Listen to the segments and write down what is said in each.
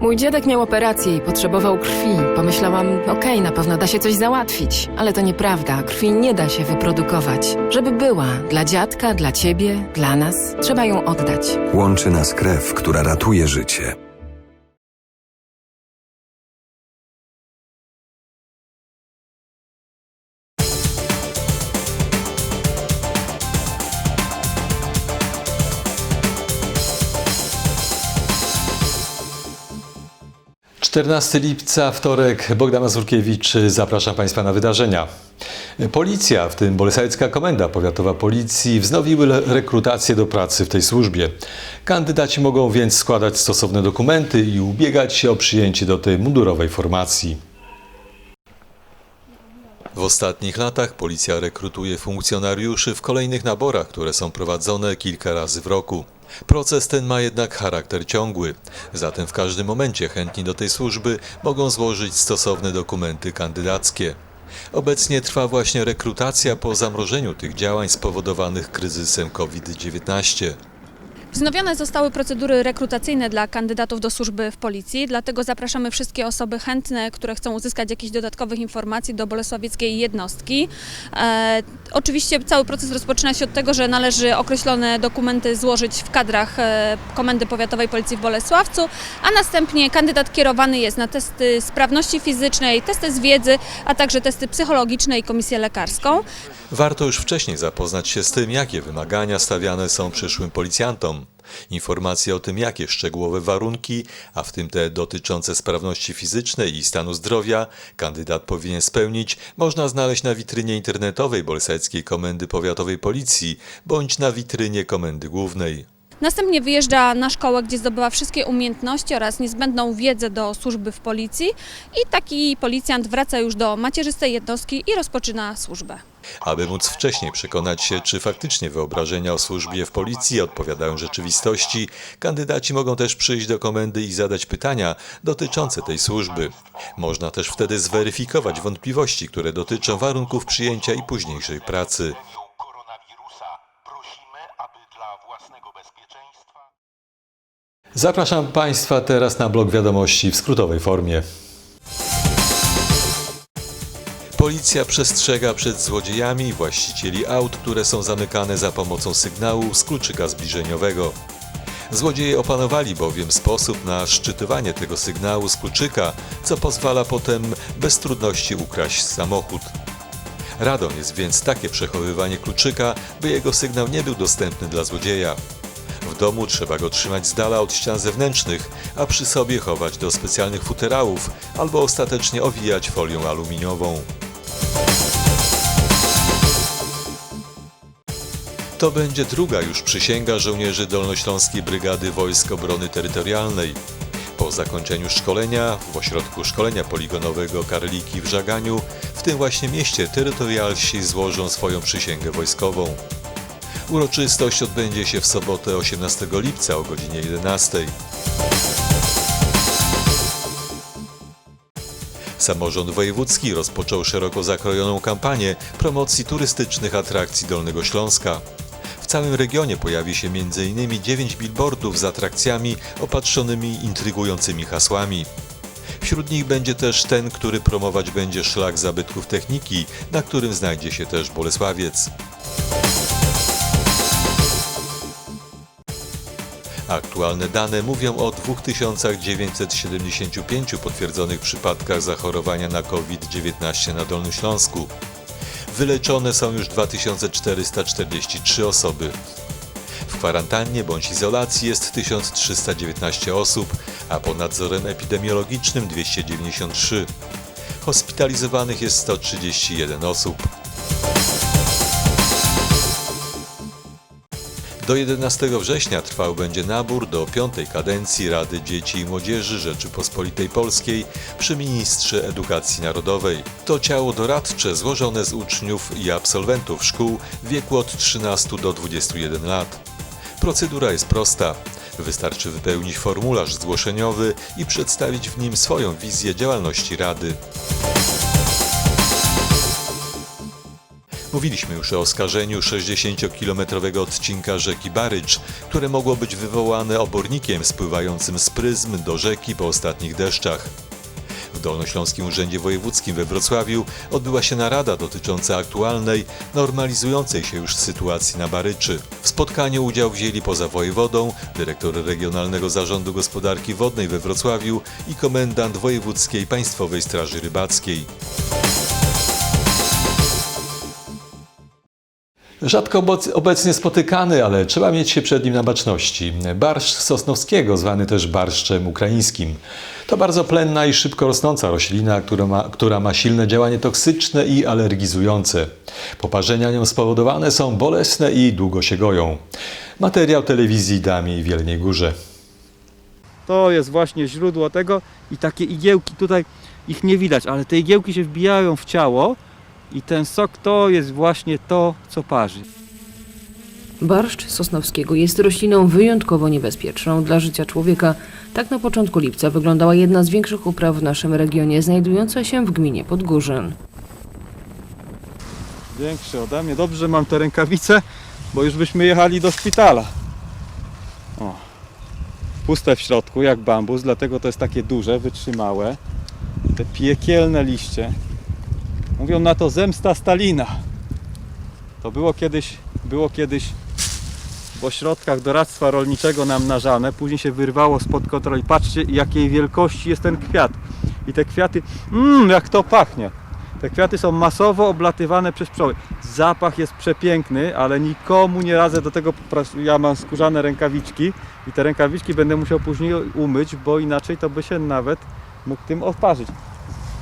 Mój dziadek miał operację i potrzebował krwi. Pomyślałam, okej, na pewno da się coś załatwić. Ale to nieprawda, krwi nie da się wyprodukować. Żeby była dla dziadka, dla ciebie, dla nas, trzeba ją oddać. Łączy nas krew, która ratuje życie. Czternasty lipca, wtorek, Bogdan Mazurkiewicz, zapraszam Państwa na wydarzenia. Policja, w tym Bolesławicka Komenda Powiatowa Policji, wznowiły rekrutację do pracy w tej służbie. Kandydaci mogą więc składać stosowne dokumenty i ubiegać się o przyjęcie do tej mundurowej formacji. W ostatnich latach policja rekrutuje funkcjonariuszy w kolejnych naborach, które są prowadzone kilka razy w roku. Proces ten ma jednak charakter ciągły, zatem w każdym momencie chętni do tej służby mogą złożyć stosowne dokumenty kandydackie. Obecnie trwa właśnie rekrutacja po zamrożeniu tych działań spowodowanych kryzysem COVID-19. Wznowione zostały procedury rekrutacyjne dla kandydatów do służby w policji, dlatego zapraszamy wszystkie osoby chętne, które chcą uzyskać jakieś dodatkowych informacji do bolesławieckiej jednostki. E, oczywiście cały proces rozpoczyna się od tego, że należy określone dokumenty złożyć w kadrach e, Komendy Powiatowej Policji w Bolesławcu, a następnie kandydat kierowany jest na testy sprawności fizycznej, testy z wiedzy, a także testy psychologiczne i komisję lekarską. Warto już wcześniej zapoznać się z tym, jakie wymagania stawiane są przyszłym policjantom. Informacje o tym, jakie szczegółowe warunki, a w tym te dotyczące sprawności fizycznej i stanu zdrowia, kandydat powinien spełnić, można znaleźć na witrynie internetowej Bolseckiej Komendy Powiatowej Policji bądź na witrynie Komendy Głównej. Następnie wyjeżdża na szkołę, gdzie zdobywa wszystkie umiejętności oraz niezbędną wiedzę do służby w policji i taki policjant wraca już do macierzystej jednostki i rozpoczyna służbę. Aby móc wcześniej przekonać się, czy faktycznie wyobrażenia o służbie w policji odpowiadają rzeczywistości, kandydaci mogą też przyjść do komendy i zadać pytania dotyczące tej służby. Można też wtedy zweryfikować wątpliwości, które dotyczą warunków przyjęcia i późniejszej pracy. Zapraszam Państwa teraz na blok wiadomości w skrótowej formie. Policja przestrzega przed złodziejami właścicieli aut, które są zamykane za pomocą sygnału z kluczyka zbliżeniowego. Złodzieje opanowali bowiem sposób na szczytywanie tego sygnału z kluczyka, co pozwala potem bez trudności ukraść samochód. Radą jest więc takie przechowywanie kluczyka, by jego sygnał nie był dostępny dla złodzieja. W domu trzeba go trzymać z dala od ścian zewnętrznych, a przy sobie chować do specjalnych futerałów albo ostatecznie owijać folią aluminiową. To będzie druga już przysięga żołnierzy Dolnośląskiej Brygady Wojsk Obrony Terytorialnej. Po zakończeniu szkolenia w ośrodku szkolenia poligonowego Karliki w Żaganiu, w tym właśnie mieście terytorialsi złożą swoją przysięgę wojskową. Uroczystość odbędzie się w sobotę 18 lipca o godzinie 11. Samorząd wojewódzki rozpoczął szeroko zakrojoną kampanię promocji turystycznych atrakcji Dolnego Śląska. W całym regionie pojawi się m.in. 9 billboardów z atrakcjami opatrzonymi intrygującymi hasłami. Wśród nich będzie też ten, który promować będzie szlak zabytków techniki, na którym znajdzie się też Bolesławiec. Aktualne dane mówią o 2975 potwierdzonych przypadkach zachorowania na COVID-19 na Dolnym Śląsku. Wyleczone są już 2443 osoby. W kwarantannie bądź izolacji jest 1319 osób, a pod nadzorem epidemiologicznym 293. Hospitalizowanych jest 131 osób. Do 11 września trwał będzie nabór do piątej kadencji Rady Dzieci i Młodzieży Rzeczypospolitej Polskiej przy Ministrze Edukacji Narodowej. To ciało doradcze złożone z uczniów i absolwentów szkół w wieku od 13 do 21 lat. Procedura jest prosta. Wystarczy wypełnić formularz zgłoszeniowy i przedstawić w nim swoją wizję działalności Rady. Mówiliśmy już o oskarżeniu 60-kilometrowego odcinka rzeki Barycz, które mogło być wywołane obornikiem spływającym z pryzm do rzeki po ostatnich deszczach. W Dolnośląskim Urzędzie Wojewódzkim we Wrocławiu odbyła się narada dotycząca aktualnej, normalizującej się już sytuacji na Baryczy. W spotkaniu udział wzięli poza wojewodą, dyrektor Regionalnego Zarządu Gospodarki Wodnej we Wrocławiu i komendant Wojewódzkiej Państwowej Straży Rybackiej. Rzadko obecnie spotykany, ale trzeba mieć się przed nim na baczności. Barszcz sosnowskiego, zwany też barszczem ukraińskim. To bardzo plenna i szybko rosnąca roślina, która ma, która ma silne działanie toksyczne i alergizujące. Poparzenia nią spowodowane są bolesne i długo się goją. Materiał telewizji Dami w Wielniej Górze. To jest właśnie źródło tego i takie igiełki tutaj ich nie widać, ale te igiełki się wbijają w ciało i ten sok to jest właśnie to, co parzy. Barszcz sosnowskiego jest rośliną wyjątkowo niebezpieczną dla życia człowieka. Tak na początku lipca wyglądała jedna z większych upraw w naszym regionie, znajdująca się w gminie Podgórzyn. Większy ode mnie. Dobrze, mam te rękawice, bo już byśmy jechali do szpitala. O. Puste w środku, jak bambus, dlatego to jest takie duże, wytrzymałe. Te piekielne liście. Mówią na to zemsta Stalina. To było kiedyś, było kiedyś w ośrodkach doradztwa rolniczego nam narzane, później się wyrwało spod kontroli. Patrzcie, jakiej wielkości jest ten kwiat. I te kwiaty, mmm, jak to pachnie. Te kwiaty są masowo oblatywane przez pszczoły. Zapach jest przepiękny, ale nikomu nie radzę do tego. Ja mam skórzane rękawiczki i te rękawiczki będę musiał później umyć, bo inaczej to by się nawet mógł tym odparzyć.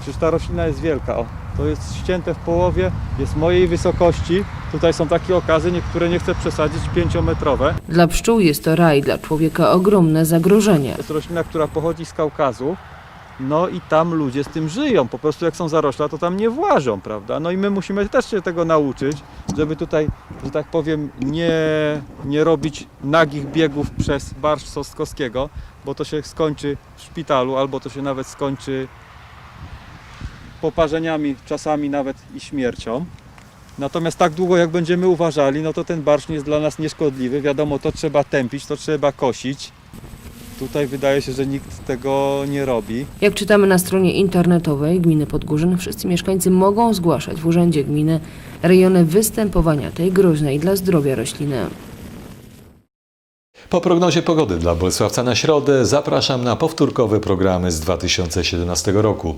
Przecież ta roślina jest wielka. O, to jest ścięte w połowie, jest mojej wysokości. Tutaj są takie okazy, niektóre nie chcę przesadzić, pięciometrowe. Dla pszczół jest to raj, dla człowieka ogromne zagrożenie. To jest roślina, która pochodzi z Kaukazu. No i tam ludzie z tym żyją. Po prostu jak są zarośla, to tam nie włażą, prawda? No i my musimy też się tego nauczyć, żeby tutaj, że tak powiem, nie, nie robić nagich biegów przez barszcz Sostkowskiego, bo to się skończy w szpitalu, albo to się nawet skończy poparzeniami, czasami nawet i śmiercią. Natomiast tak długo jak będziemy uważali, no to ten barszcz jest dla nas nieszkodliwy. Wiadomo, to trzeba tępić, to trzeba kosić. Tutaj wydaje się, że nikt tego nie robi. Jak czytamy na stronie internetowej gminy Podgórzyn, wszyscy mieszkańcy mogą zgłaszać w urzędzie gminy rejony występowania tej groźnej dla zdrowia rośliny. Po prognozie pogody dla Bolesławca na środę zapraszam na powtórkowe programy z 2017 roku.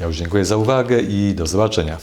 Ja już dziękuję za uwagę i do zobaczenia.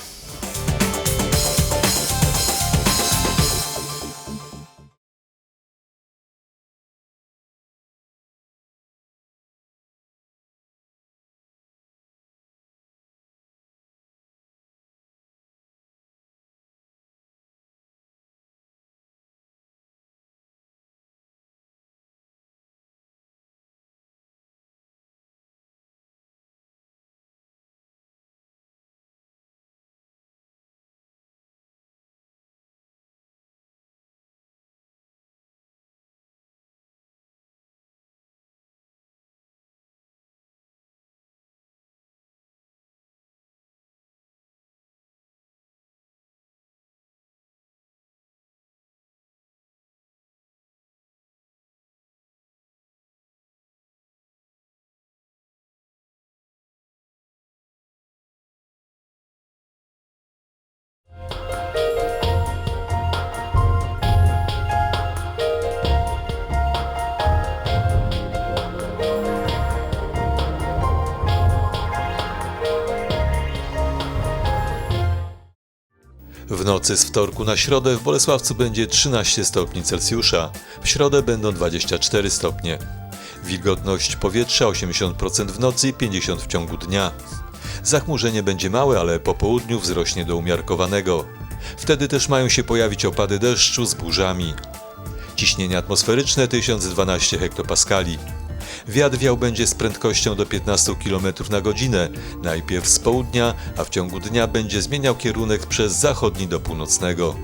W nocy z wtorku na środę w Bolesławcu będzie 13 stopni Celsjusza, w środę będą 24 stopnie. Wilgotność powietrza 80% w nocy i 50% w ciągu dnia. Zachmurzenie będzie małe, ale po południu wzrośnie do umiarkowanego. Wtedy też mają się pojawić opady deszczu z burzami. Ciśnienie atmosferyczne 1012 hektopaskali. Wiatr wiał będzie z prędkością do 15 km na godzinę, najpierw z południa, a w ciągu dnia będzie zmieniał kierunek przez zachodni do północnego.